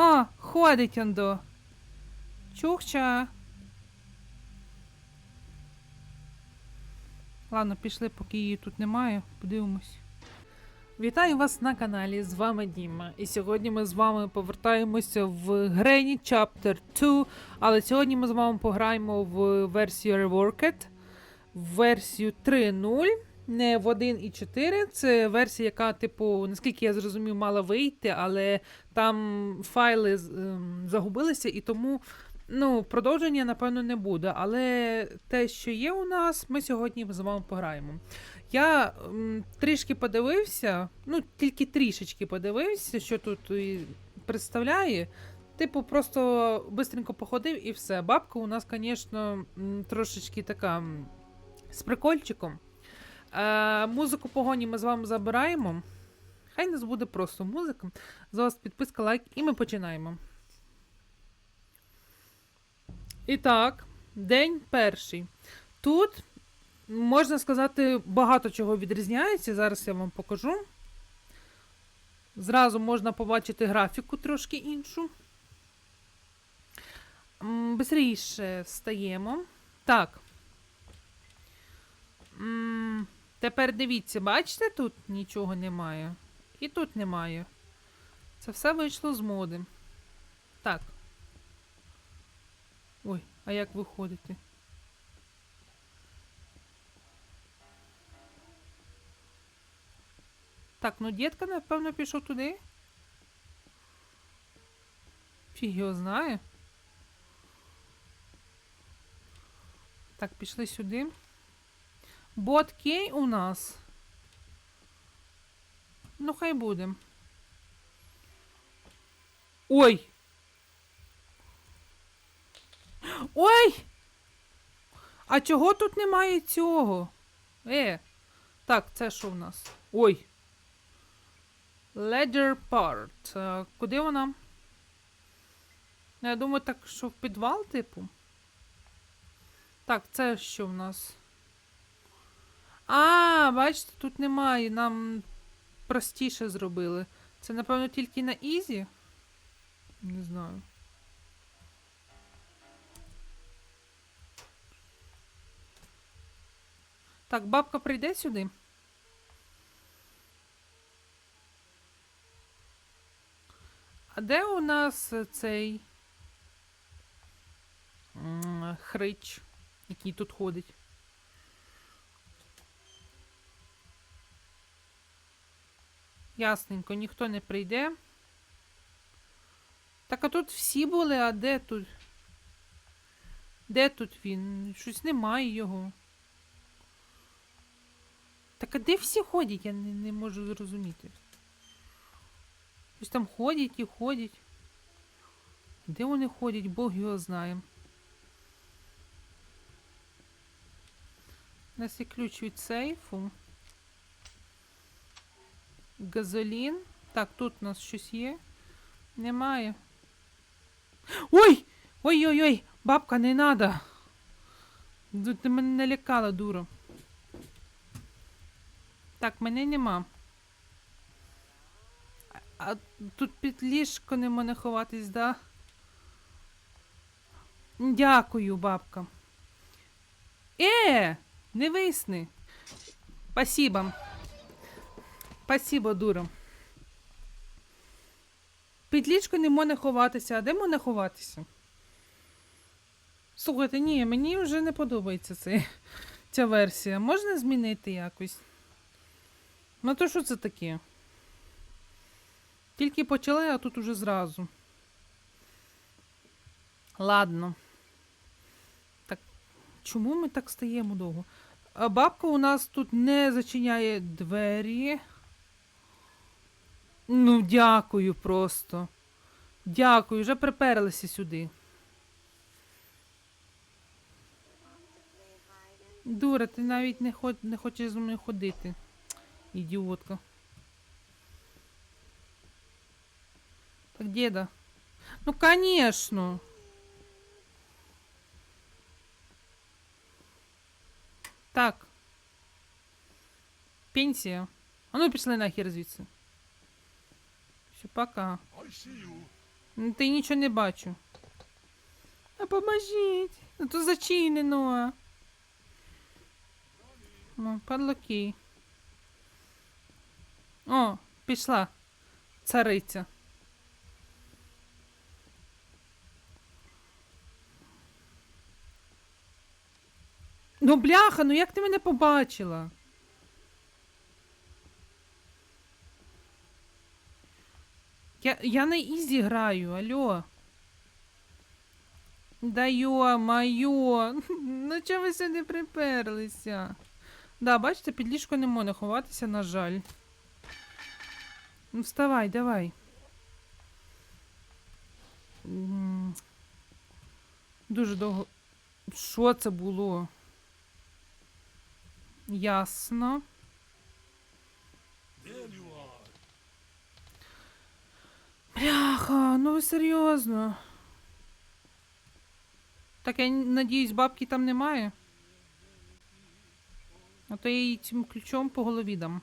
О, ходить он до. Чухча. Ладно, пішли, поки її тут немає. Подивимось. Вітаю вас на каналі. З вами Діма. І сьогодні ми з вами повертаємося в Granny Chapter 2. Але сьогодні ми з вами пограємо в версію Reworked, в версію 3.0, не в 1.4. Це версія, яка, типу, наскільки я зрозумів, мала вийти, але там файли ем, загубилися, і тому ну, продовження, напевно, не буде. Але те, що є у нас, ми сьогодні з вами пограємо. Я м, трішки подивився, ну тільки трішечки подивився, що тут представляє. Типу, просто бистренько походив і все. Бабка у нас, звісно, трошечки така з прикольчиком. Е, музику погоні ми з вами забираємо. Хай нас буде просто музика. За вас підписка, лайк, і ми починаємо. І так, день перший. Тут можна сказати, багато чого відрізняється. Зараз я вам покажу. Зразу можна побачити графіку трошки іншу. Бистріше стаємо. Так. Тепер дивіться, бачите, тут нічого немає. І тут немає. Це все вийшло з моди. Так. Ой, а як виходити? Так, ну дітка, напевно, пішов туди. Фіг його знає. Так, пішли сюди. Бот кей у нас. Ну, хай буде. Ой! Ой! А чого тут немає цього? Е. Так, це що в нас? Ой. Ledger Part. Е, Куди вона? Я думаю, так, що в підвал, типу. Так, це що в нас? А, бачите, тут немає. Нам простіше зробили. Це, напевно, тільки на Ізі? Не знаю. Так, бабка прийде сюди. А де у нас цей хрич, який тут ходить? Ясненько, ніхто не прийде. Так, а тут всі були, а де тут? Де тут він? Щось немає його. Так а де всі ходять? Я не, не можу зрозуміти. Ось там ходять і ходять. Де вони ходять, Бог його знає. У нас є ключ від сейфу. Газолін. Так, тут у нас щось є. Немає. Ой! Ой-ой-ой! Бабка, не надо! Ти мене налякала, дура. Так, мене нема. А тут під ліжко не мене ховатись, да? Дякую, бабка. Е, не висни. Спасибо. Спасибо, дура. Під ліжко не можна ховатися. А де можна ховатися? Слухайте, ні, мені вже не подобається цей, ця версія. Можна змінити якось? Ну то що це таке? Тільки почали, а тут уже зразу. Ладно. Так, чому ми так стаємо довго? Бабка у нас тут не зачиняє двері. Ну, дякую просто. Дякую, вже приперлися сюди. Дура, ти навіть не, ход... не хочеш з мною ходити. Ідіотка. Так, деда. Ну, конечно. Так. Пенсія. А ну пішли нахер звідси. Все, пока. Ну, Ти нічого не бачу. А поможіть. Ну то зачинено. Ну, падлоки. О, пішла. Цариця. Ну, бляха, ну як ти мене побачила? Я, я на ізі граю, алло. Да йо-майо, ну чого ви сюди приперлися? Да, бачите, під ліжко не можна ховатися, на жаль. Ну, вставай, давай. Дуже довго. Що це було? Ясно. Бляха, ну ви серйозно. Так я надіюсь, бабки там немає. А то я їй цим ключом по голові дам.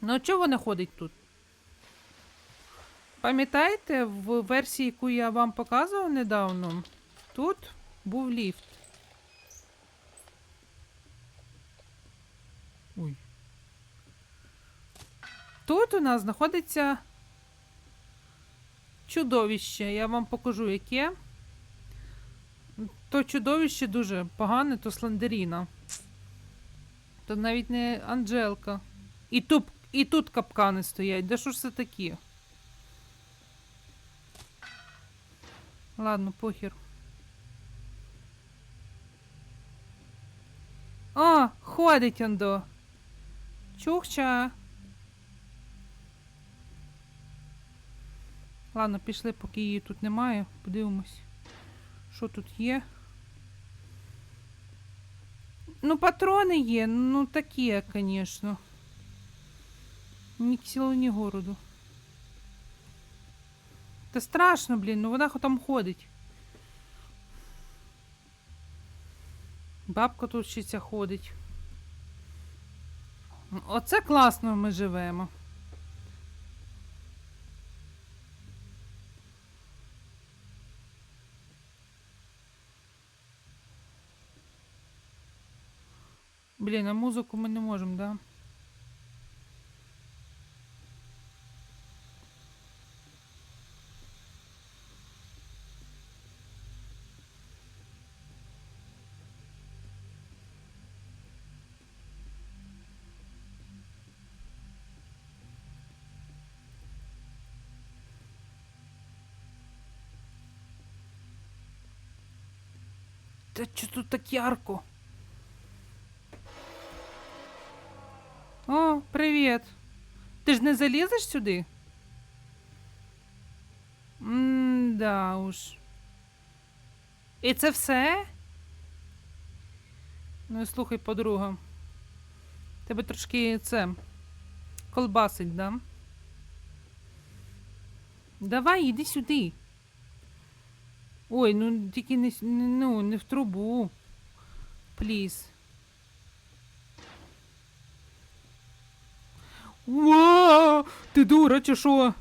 Ну а чого вона ходить тут? Пам'ятаєте, в версії, яку я вам показував недавно, тут був ліфт. Ой. Тут у нас знаходиться чудовище. Я вам покажу, яке. То чудовище дуже погане, то слендеріна. То навіть не Анджелка. І тут, і тут капкани стоять. Да що ж це такі? Ладно, похер. О, ходить ондо. Чухча. Ладно, пішли, поки її тут немає. Подивимось, що тут є. Ну, патрони є, ну такі, звісно. Ні к сілу, ні городу. Та страшно, блін, ну вона там ходить. Бабка тут вчиться ходить. Оце класно ми живемо. Блін, а музику ми не можемо, да? Та що тут так ярко? О, привіт. Ти ж не залізеш сюди? М-да уж. І це все? Ну слухай, подруга. Тебе трошки це. Колбасить, да? Давай, іди сюди. Ой, ну тільки не- ну, не в трубу. Пліз. Ва! Ти дура чи що?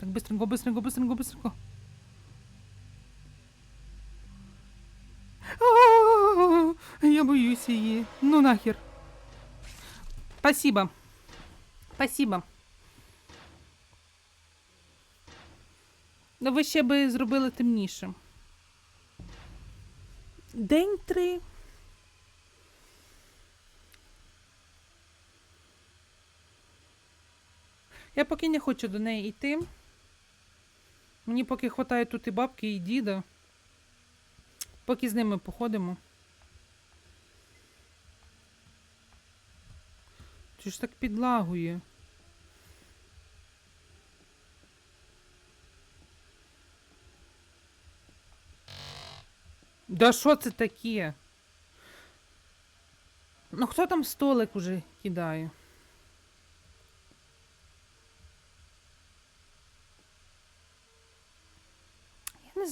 Так, быстренько, быстренько, быстренько, быстренько. А, Я боюсь її. Ну нахер. Спасибо. Спасибо. Ну, ви ще би зробили темніше. День три. Я поки не хочу до неї йти. Мені поки хватає тут і бабки, і діда. Поки з ними походимо. Чи ж так підлагує? Да що це таке? Ну хто там столик уже кидає?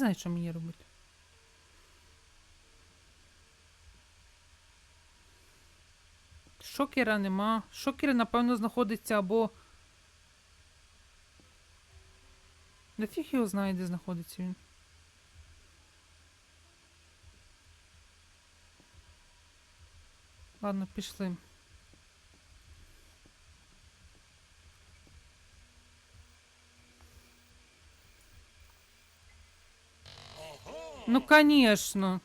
Знаю, що мені робити. Шокера нема. Шокер, напевно, знаходиться або Да фіг його знає, де знаходиться він. Ладно, пішли. Ну, конечно.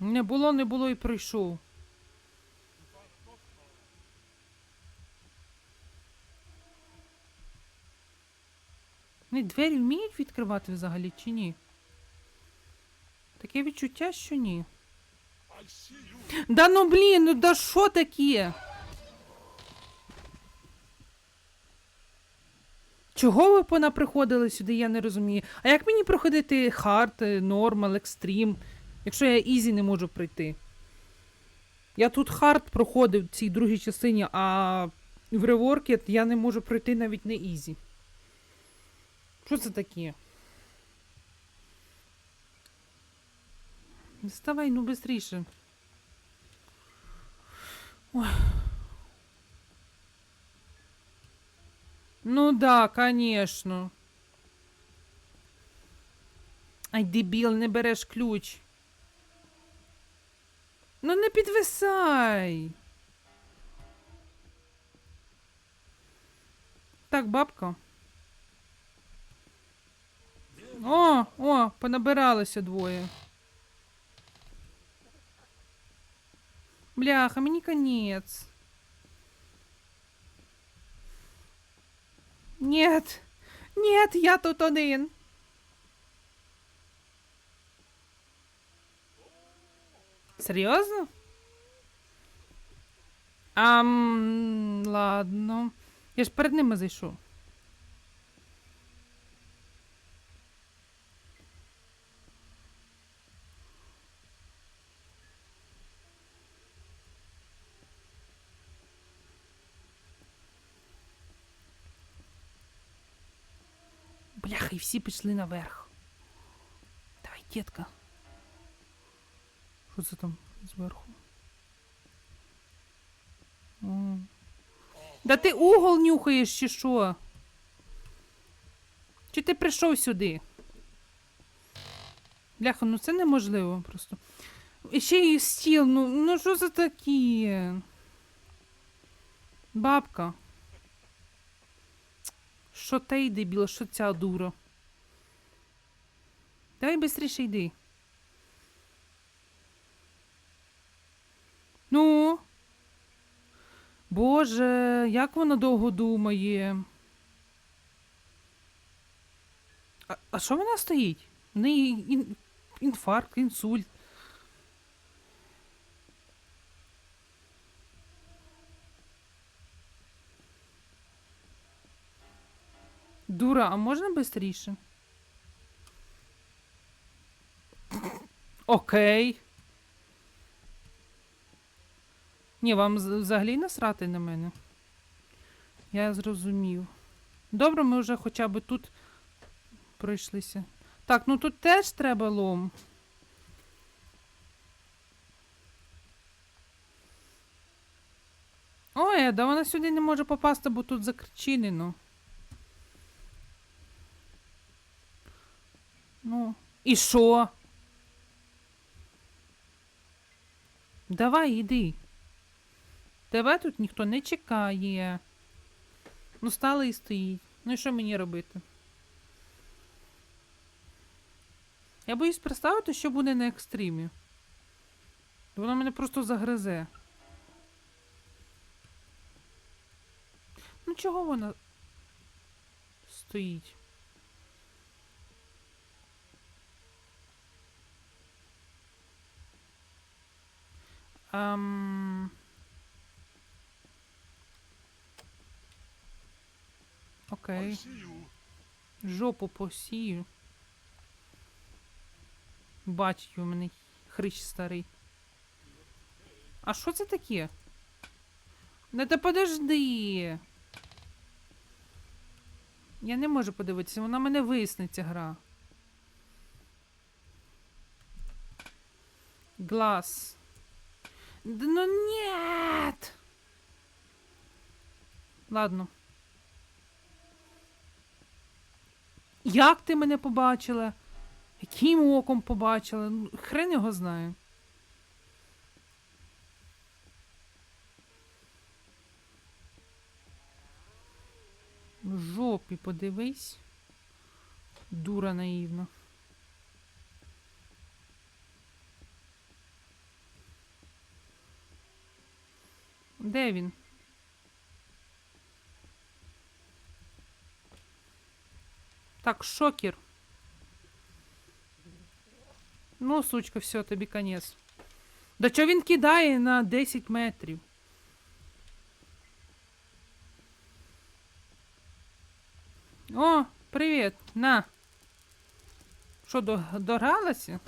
Не було, не було і прийшов. Вони двері вміють відкривати взагалі чи ні? Таке відчуття, що ні. Да ну блін, ну да що таке? Чого ви понаприходили сюди, я не розумію. А як мені проходити хард, нормал, екстрім, якщо я ізі не можу пройти? Я тут хард проходив в цій другій частині, а в реворкет я не можу пройти навіть не ізі. Що це таке? Вставай, ну быстріше. Ой. Ну да, конечно. Ай, дебіл, не береш ключ. Ну не підвисай. Так, бабка. О, о, понабиралося двоє. Бляха, мені конец. Нет. Нет, я тут один. Серйозно? Ам, ладно. Я ж перед ними зайшов. Бляха, і всі пішли наверх. Давай, дітка. Що це там зверху? О. Да ти угол нюхаєш чи що? Чи ти прийшов сюди? Бляха, ну це неможливо просто. І ще й стіл, ну, ну що це таке? Бабка. Що те йди, біла, що ця дура? Давай швидше йди. Ну. Боже, як вона довго думає. А, а що вона стоїть? В неї ін, інфаркт, інсульт. Дура, а можна швидше? Окей. Ні, вам взагалі насрати на мене. Я зрозумів. Добре, ми вже хоча б тут пройшлися. Так, ну тут теж треба лом. Ой, да вона сюди не може попасти, бо тут закричинено. Ну, і що? Давай, іди. Тебе тут ніхто не чекає. Ну, стала і стоїть. Ну і що мені робити? Я боюсь представити, що буде на екстримі. Вона мене просто загризе. Ну чого вона стоїть? Ам... Окей. Жопу посію. Бачить у мене хрич старий. А що це таке? Не та подожди. Я не можу подивитися, вона мене висниться гра. Глаз. Да ну нет! Ладно. Як ти мене побачила? Яким оком побачила? Ну, Хрен його знає. Жопі подивись. Дура наївна. Де він? Так, шокер. Ну, сучка, все, тобі конець. Да чого він кидає на 10 метрів? О, привіт, на. Що, до, догралася?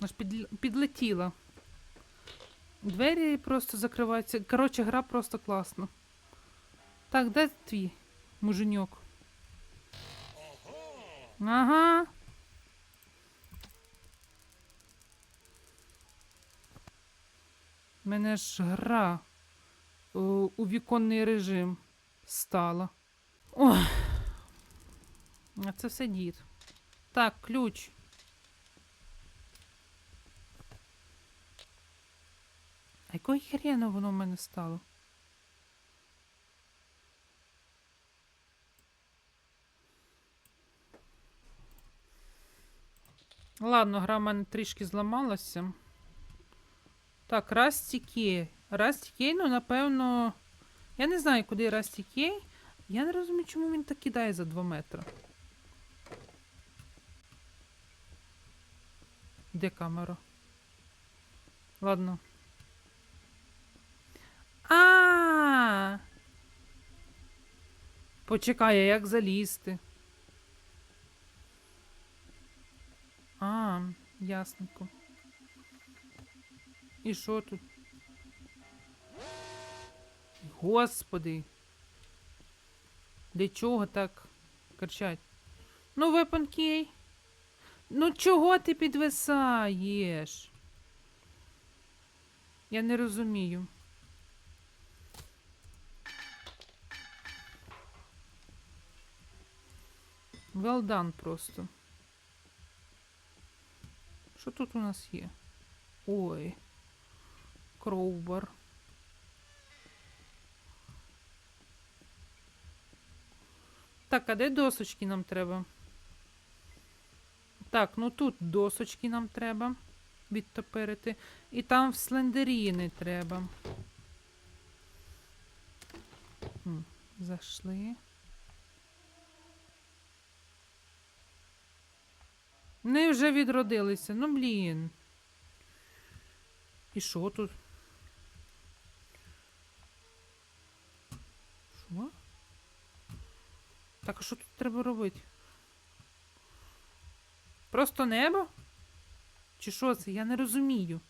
Вона ж підл- підлетіла. Двері просто закриваються. Коротше, гра просто класна. Так, де твій муженьок? Ага. Мене ж гра о, у віконний режим стала. Ой. А це все дід. Так, ключ. А якої хрена воно в мене стало? Ладно, гра в мене трішки зламалася. Так, Расті Кей. Расті Кей, ну, напевно. Я не знаю, куди Расті Кей. Я не розумію, чому він так кидає за 2 метри. Де камера? Ладно. А. Почекай, а як залізти? А, ясненько. І що тут? Господи. Для чого так кричать? Ну, Key. Ну чого ти підвисаєш? Я не розумію. Well done просто. Що тут у нас є? Ой. Кроубар. Так, а де досочки нам треба? Так, ну тут досочки нам треба відтопирити. І там в слендеріни треба. М, Зайшли. Вони вже відродилися. Ну, блін. І що тут? Що? Так, а що тут треба робити? Просто небо? Чи що це? Я не розумію.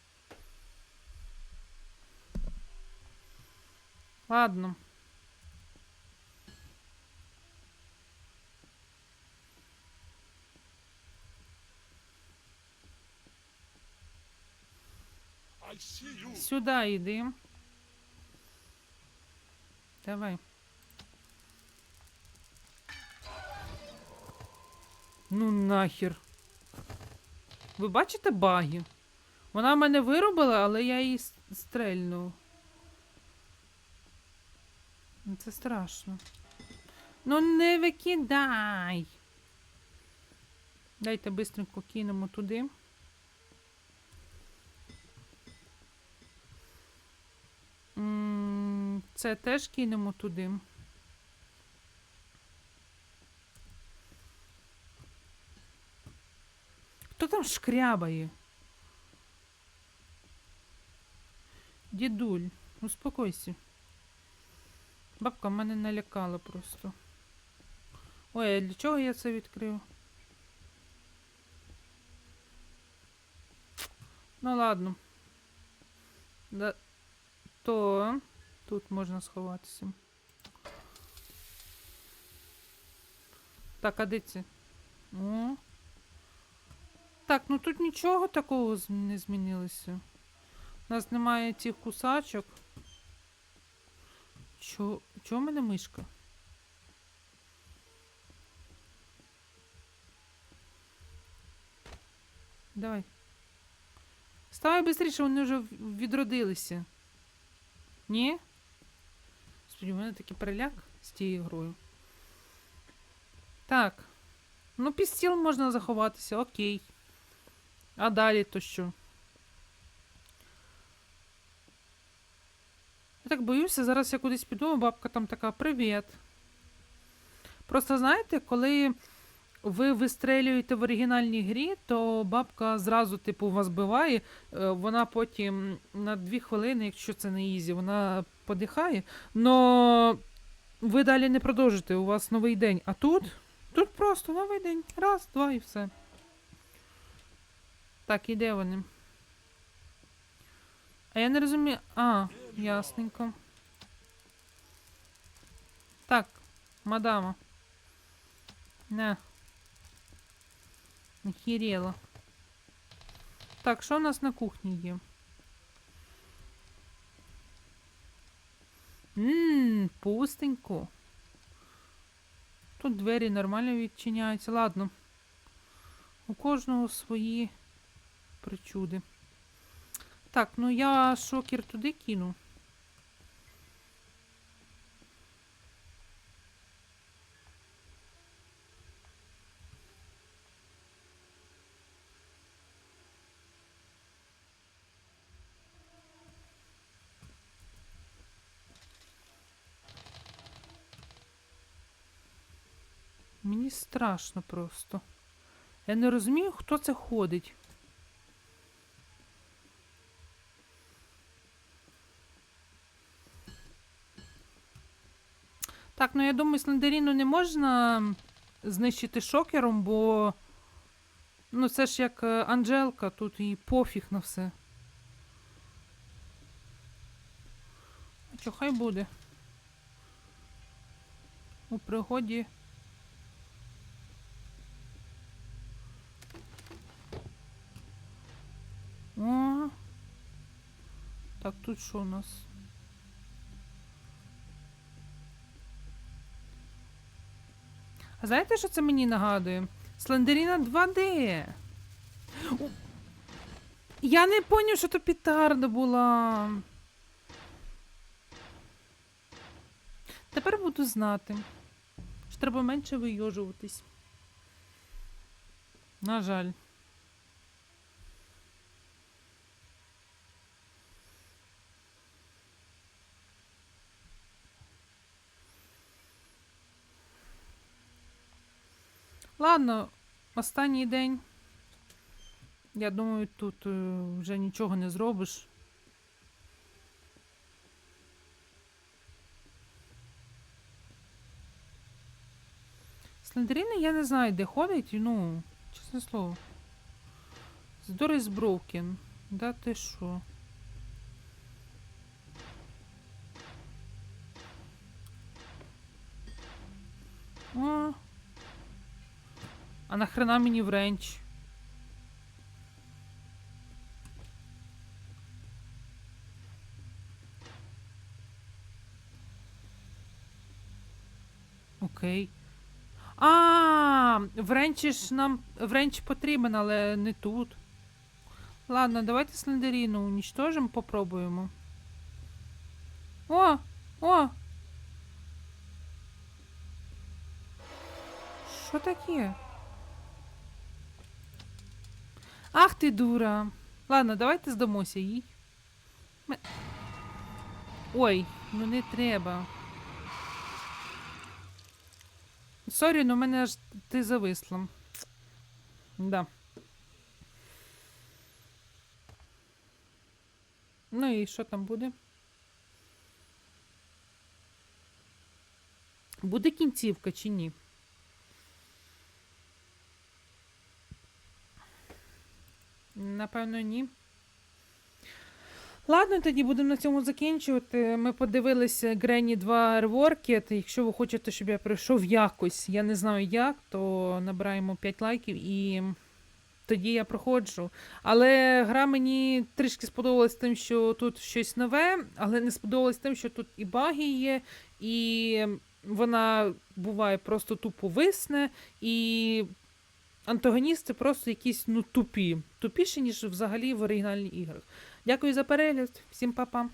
Ладно. Сюди йди. Давай. Ну нахер. Ви бачите баги? Вона мене виробила, але я її с- стрельнув. Ну, Це страшно. Ну не викидай. Дайте бистренько кинемо туди. Це теж кинемо туди. Хто там шкрябає? Дідуль, успокойся. Бабка мене налякала просто. Ой, а для чого я це відкрив? Ну ладно. Да, то Тут можна сховатися. Так, а де це? О. Так, ну тут нічого такого не змінилося. У нас немає цих кусачок. Чо? Чого в мене мишка? Давай. Ставай швидше, вони вже відродилися. Ні? Господи, у мене такий переляк з тією грою. Так. Ну, під стіл можна заховатися, окей. А далі то що? Я так боюся, зараз я кудись піду, а бабка там така, привіт. Просто знаєте, коли ви вистрелюєте в оригінальній грі, то бабка зразу, типу, вас биває. е, Вона потім на дві хвилини, якщо це не ізі, вона подихає. Но ви далі не продовжите, у вас новий день. А тут? Тут просто новий день. Раз, два і все. Так, і де вони? А я не розумію. А, ясненько. Так, мадама. На. Охерела. Так, що у нас на кухні є? Ммм, пустенько. Тут двері нормально відчиняються. Ладно. У кожного свої причуди. Так, ну я шокер туди кину. Мені страшно просто. Я не розумію, хто це ходить. Так, ну я думаю, слендеріну не можна знищити шокером, бо. Ну, це ж як е, Анжелка, тут їй пофіг на все. А що, хай буде. У пригоді. О. Так, тут що у нас? А знаєте, що це мені нагадує? Слендеріна 2D. О, Я не поняв, що то петарда була. Тепер буду знати. Що треба менше вийожуватись. На жаль. Ладно, останній день. Я думаю, тут е, вже нічого не зробиш. Слендеріна я не знаю, де ходить, ну, чесне слово. Здорис Броукен. Да ти що? О, а нахрена мені вренч? Окей. А, вренч ж нам вренч потрібен, але не тут. Ладно, давайте слендеріну унічтожимо, попробуємо. О! О! Що таке? Ах ти дура. Ладно, давайте здамося їй. Ме- Ой, ну не треба. Сорі, ну мене аж ти зависла. Да. Ну і що там буде? Буде кінцівка чи ні? Напевно, ні. Ладно, тоді будемо на цьому закінчувати. Ми подивилися Грені 2 Reworked. Якщо ви хочете, щоб я прийшов якось, я не знаю як, то набираємо 5 лайків і тоді я проходжу. Але гра мені трішки сподобалась тим, що тут щось нове, але не сподобалось тим, що тут і баги є, і вона буває просто тупо висне, і антагоністи просто якісь ну тупі. Тупіші, ніж взагалі в оригінальних іграх. Дякую за перегляд. Всім па-па.